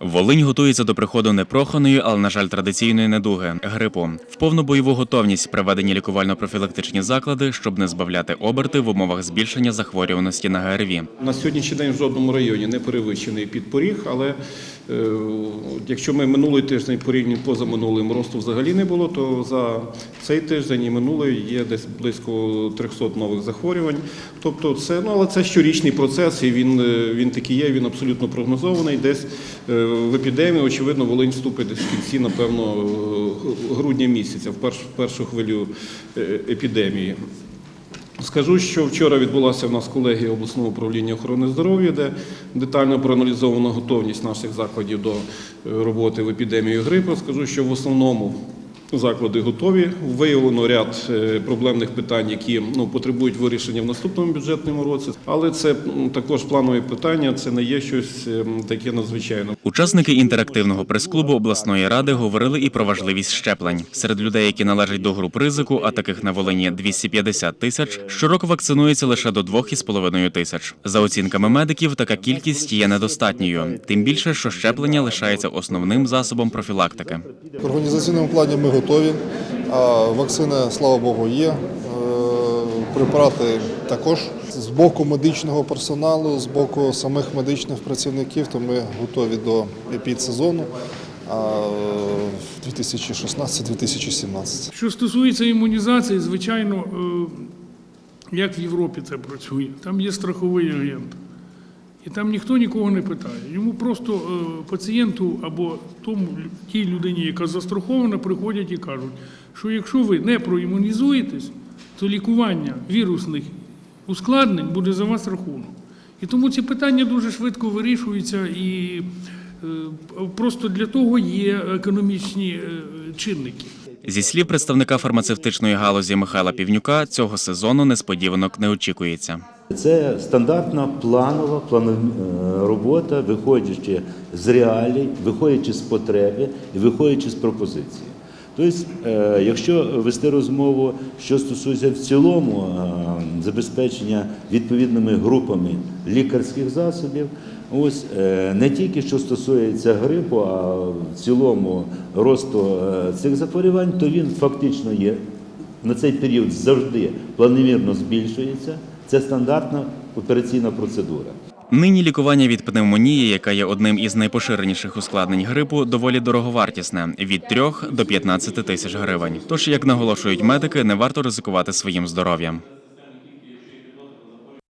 Волинь готується до приходу непроханої, але на жаль, традиційної недуги грипу. В повну бойову готовність приведені лікувально-профілактичні заклади, щоб не збавляти оберти в умовах збільшення захворюваності на ГРВІ. На сьогоднішній день в жодному районі не перевищений підпоріг, але е, якщо ми минулий тиждень порівняно позаминулим росту взагалі не було, то за цей тиждень і минулий є десь близько 300 нових захворювань. Тобто це, ну, але це щорічний процес, і він, е, він такий є, він абсолютно прогнозований. Десь е, в епідемію, очевидно, Волинь вступить десь в кінці, напевно, е, грудня місяця, в першу, в першу хвилю епідемії. Скажу, що вчора відбулася в нас колегія обласного управління охорони здоров'я, де детально проаналізована готовність наших закладів до е, роботи в епідемію грипу. Скажу, що в основному заклади готові. Виявлено ряд е, проблемних питань, які ну, потребують вирішення в наступному бюджетному році. Але це також планові питання, це не є щось ем, таке надзвичайне. Учасники інтерактивного прес-клубу обласної ради говорили і про важливість щеплень. Серед людей, які належать до груп ризику, а таких на Волині 250 тисяч, щороку вакцинується лише до 2,5 тисяч. За оцінками медиків, така кількість є недостатньою. Тим більше, що щеплення лишається основним засобом профілактики. В організаційному плані ми готові, а вакцина, слава Богу, є. Е, Препарати також. З боку медичного персоналу, з боку самих медичних працівників, то ми готові до е, 2016-2017. Що стосується імунізації, звичайно, е, як в Європі це працює, там є страховий агент. І там ніхто нікого не питає. Йому просто е, пацієнту або тому тій людині, яка застрахована, приходять і кажуть, що якщо ви не проімунізуєтесь, то лікування вірусних ускладнень буде за вас рахунок. І тому ці питання дуже швидко вирішуються, і е, просто для того є економічні е, чинники. Зі слів представника фармацевтичної галузі Михайла Півнюка, цього сезону несподіванок не очікується. Це стандартна планова планов... е, робота, виходячи з реалій, виходячи з потреби і виходячи з пропозиції. Тобто, е, якщо вести розмову, що стосується в цілому е, забезпечення відповідними групами лікарських засобів, ось е, не тільки що стосується грипу, а в цілому росту цих захворювань, то він фактично є на цей період завжди планомірно збільшується. Це стандартна операційна процедура. Нині лікування від пневмонії, яка є одним із найпоширеніших ускладнень грипу, доволі дороговартісне від 3 до 15 тисяч гривень. Тож, як наголошують медики, не варто ризикувати своїм здоров'ям.